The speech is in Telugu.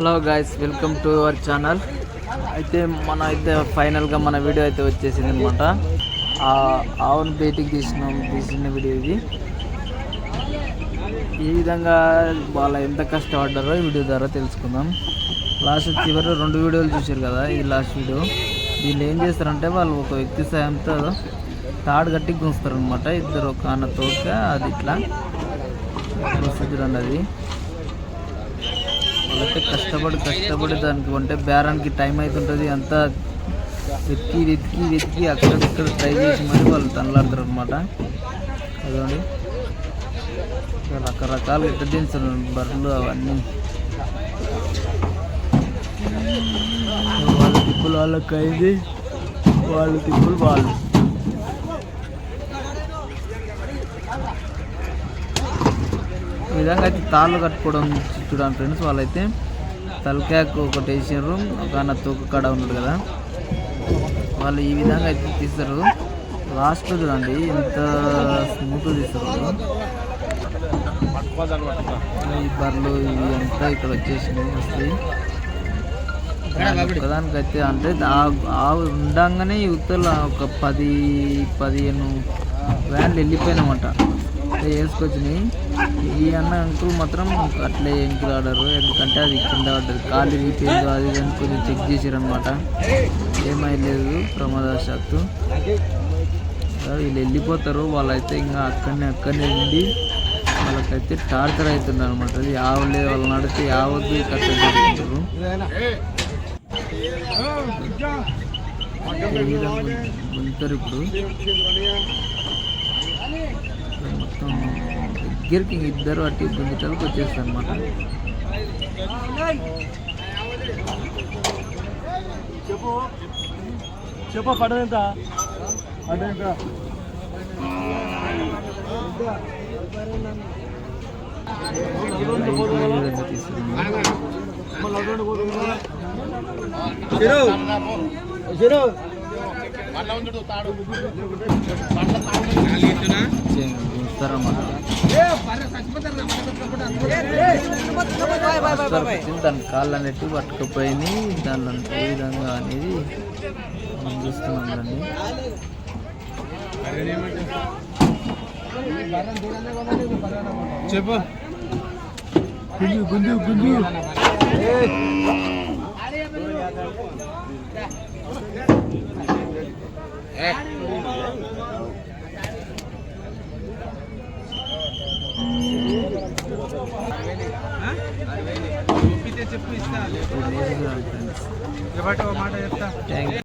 Hello guys welcome to our channel అయితే మన అయితే ఫైనల్గా మన వీడియో అయితే వచ్చేసింది అనమాట ఆవును బయటికి తీసినాం తీసిన వీడియో ఇది. ఈ విధంగా వాళ్ళ ఎంత కష్టపడ్డారో ఈ వీడియో ద్వారా తెలుసుకుందాం. లాస్ట్ చివరి రెండు వీడియోలు చూశారు కదా ఇది లాస్ట్ వీడియో దీన్ని ఏం చేస్తారంటే వాళ్ళు ఒక వ్యక్తి సాయంతో తాడు కట్టి గుంచుతారు అనమాట ఇద్దరు ఒక ఆన తోక అది ఇట్లా. చూడండి అది వాళ్ళైతే కష్టపడి కష్టపడి దానికి అంటే బేరానికి టైం అవుతుంటుంది అంతా వెతికి వెతికి వెతికి అక్కడిక్కడ ట్రై చేసి మరి వాళ్ళు తనలాడతారు అనమాట అదండి రకరకాల ఎట్ట దించారు బర్రెలు అవన్నీ. వాళ్ళ తిప్పులు వాళ్ళకి అయింది వాళ్ళ తిప్పులు వాళ్ళు. విధంగా అయితే తాళ్ళు కట్టుకోవడం చూడండి ఫ్రెండ్స్ వాళ్ళైతే తలకాయకు ఒకటి వేసారు ఒక అన్న తూక కాడ ఉన్నాడు కదా. వాళ్ళు ఈ విధంగా అయితే తీస్తారు. లాస్ట్ చూడండి ఎంత స్మూత్ తీస్తారు ఈ బర్రెలు ఇవి అంతా ఇక్కడ వచ్చేసినాయి వస్తాయి ఒకదానికైతే అంటే ఆ- ఆవు ఉండంగానే యువతల ఒక పది పదిహేను వ్యాన్లు వెళ్ళిపోయినామంట అట్లా వేసుకొచ్చినాయి ఈ అన్న అంకుల్ మాత్రం అట్లే ఎంకులు ఆడారు. ఎందుకంటే అది కింద పడ్డది. కాలు విరిగిపోయిందో అది అని కొంచెం చెక్ చేసారనమాట ఏమై లేదు ప్రమాదవశాత్తు వీళ్ళు వెళ్ళిపోతారు. వాళ్ళైతే ఇంకా అక్కడనే అక్కడనే ఉండి వాళ్ళకైతే టార్చర్ అవుతుంది అనమాట అది ఆవులే వాళ్ళు నడితే ఆవద్దు కట్టేసుకుంటారు ఉంటారు ఇప్పుడు. దగ్గరికి ఇద్దరు అటు గుంజటాలకు వచ్చేస్తారు అనమాట చెప్పు. చెప్పు పడదెంత విధంగా తీసుకున్నాం దాని కాళ్ళు అనేవి పట్టుకుపోయి దాని ఏ విధంగా అనేది మనం చూస్తున్నాం దాన్ని. చెప్పు. గుంజు గుంజు గుంజు చెప్పు ఇస్తా మాట చెప్తా